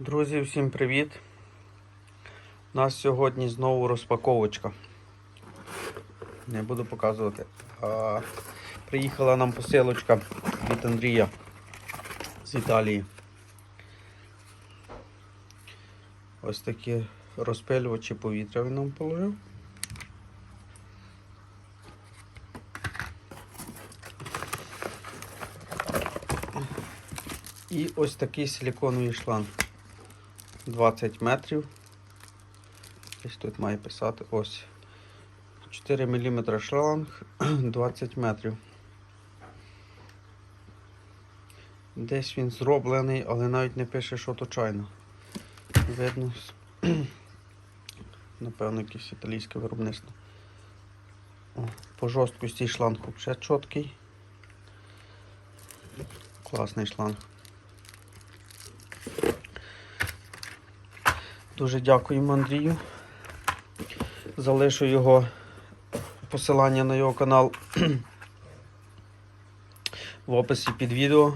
Друзі, всім привіт! У нас сьогодні знову розпаковочка. Не буду показувати. А, приїхала нам посилочка від Андрія з Італії. Ось такі розпилювачі повітря він нам положив. І ось такий силіконовий шланг. 20 метрів. Десь тут має писати ось. 4 мм шланг 20 метрів. Десь він зроблений, але навіть не пише, що то. Видно. Напевно, якесь італійське виробництво. О, по жорсткості шланг вже чіткий. Класний шланг. Дуже дякуємо Андрію. Залишу його посилання на його канал в описі під відео.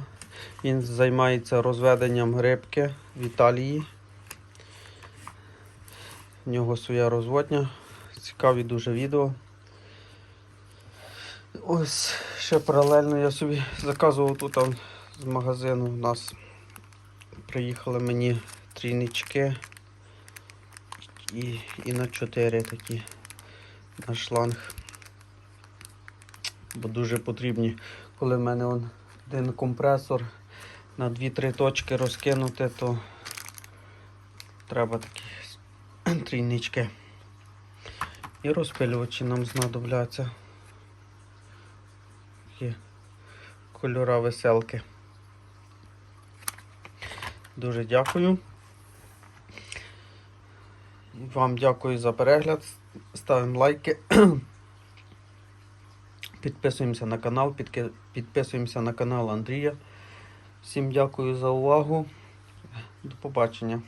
Він займається розведенням рибки в Італії. В нього своя розводня. Цікаві дуже відео. Ось ще паралельно я собі заказував тут там, з магазину. У нас приїхали мені трійнички і, і на 4 такі на шланг. Бо дуже потрібні, коли в мене он один компресор на 2-3 точки розкинути, то треба такі трійнички. І розпилювачі нам знадобляться. Такі кольора веселки. Дуже дякую. Вам дякую за перегляд. Ставимо лайки. Підписуємося на канал, підписуємося на канал Андрія. Всім дякую за увагу. До побачення.